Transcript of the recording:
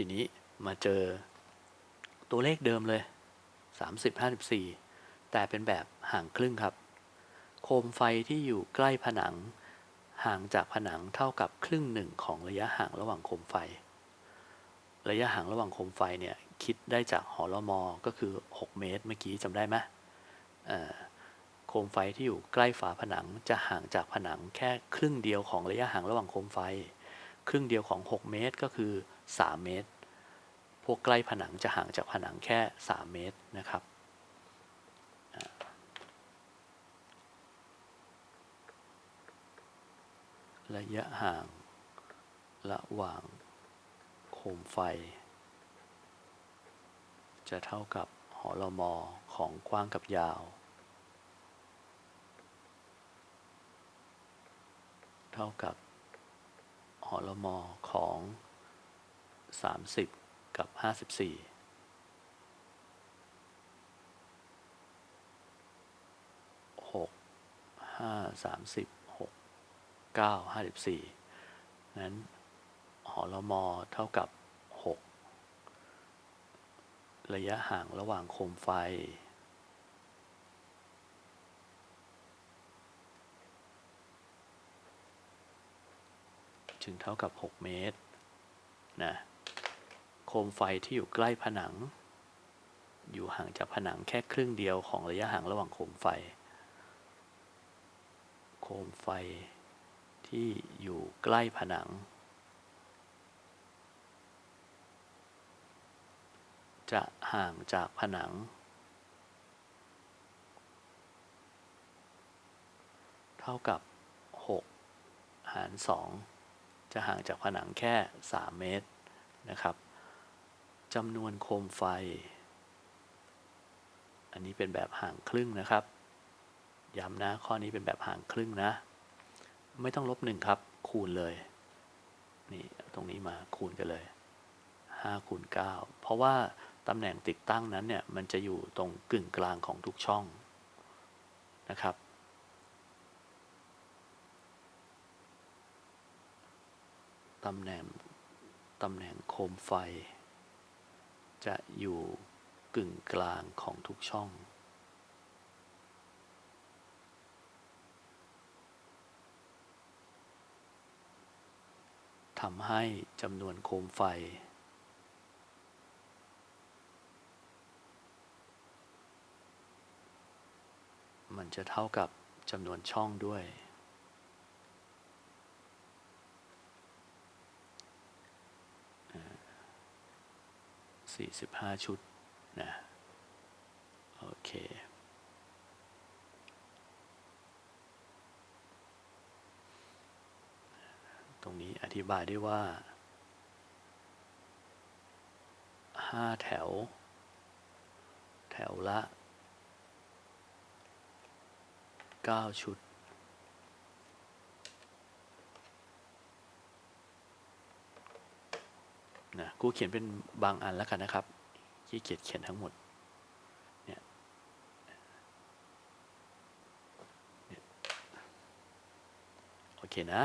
ทีนี้มาเจอตัวเลขเดิมเลย 30 54 แต่เป็นแบบห่างครึ่งครับ โคมไฟที่อยู่ใกล้ผนัง ห่างจากผนังเท่ากับครึ่งหนึ่งของระยะห่างระหว่างโคมไฟ ระยะห่างระหว่างโคมไฟเนี่ยคิดได้จากหอลมอก็คือ 6 เมตรเมื่อกี้จำได้ไหมโคมไฟที่อยู่ใกล้ฝาผนังจะห่างจากผนังแค่ครึ่งเดียวของระยะห่างระหว่างโคมไฟ ครึ่งเดียวของ 6 เมตรก็คือ 3 เมตร พวกใกล้ผนังจะห่างจากผนังแค่ 3 เมตรนะครับระยะห่างระหว่างโคมไฟ จะเท่ากับหอลมอของกว้างกับยาว เท่ากับ หอลมอของ 30 กับ 54หกห้าสามสิบหกเก้าห้าสิบสี่นั้นหอลมอเท่ากับหกระยะห่างระหว่างโคมไฟ จึงเท่ากับ 6 เมตรนะโคมไฟที่อยู่ใกล้ผนัง อยู่ห่างจากผนังแค่ครึ่งเดียวของระยะห่างระหว่างโคมไฟ โคมไฟที่อยู่ใกล้ผนัง จะห่างจากผนัง เท่ากับ 6 หาร 2 จะห่างจากผนังแค่ 3 เมตรนะครับจำนวนโคมไฟ อันนี้เป็นแบบห่างครึ่งนะครับ ย้ำนะข้อนี้เป็นแบบห่างครึ่งนะ ไม่ต้องลบหนึ่งครับ คูณเลย นี่ตรงนี้มาคูณกันเลย5คูณ9เพราะว่าตำแหน่งติดตั้งนั้นเนี่ย มันจะอยู่ตรงกึ่งกลางของทุกช่องนะครับ ตำแหน่งตำแหน่งโคมไฟ จะอยู่กึ่งกลางของทุกช่อง ทำให้จำนวนโคมไฟ มันจะเท่ากับจำนวนช่องด้วย 45 ชุดนะโอเคตรงนี้อธิบายได้ว่า 5 แถว แถวละ 9 ชุด นะกูเขียนเป็นบางอันแล้วกันนะครับขี้เกียจเขียนทั้งหมดเนี่ยเนี่ยโอเคนะ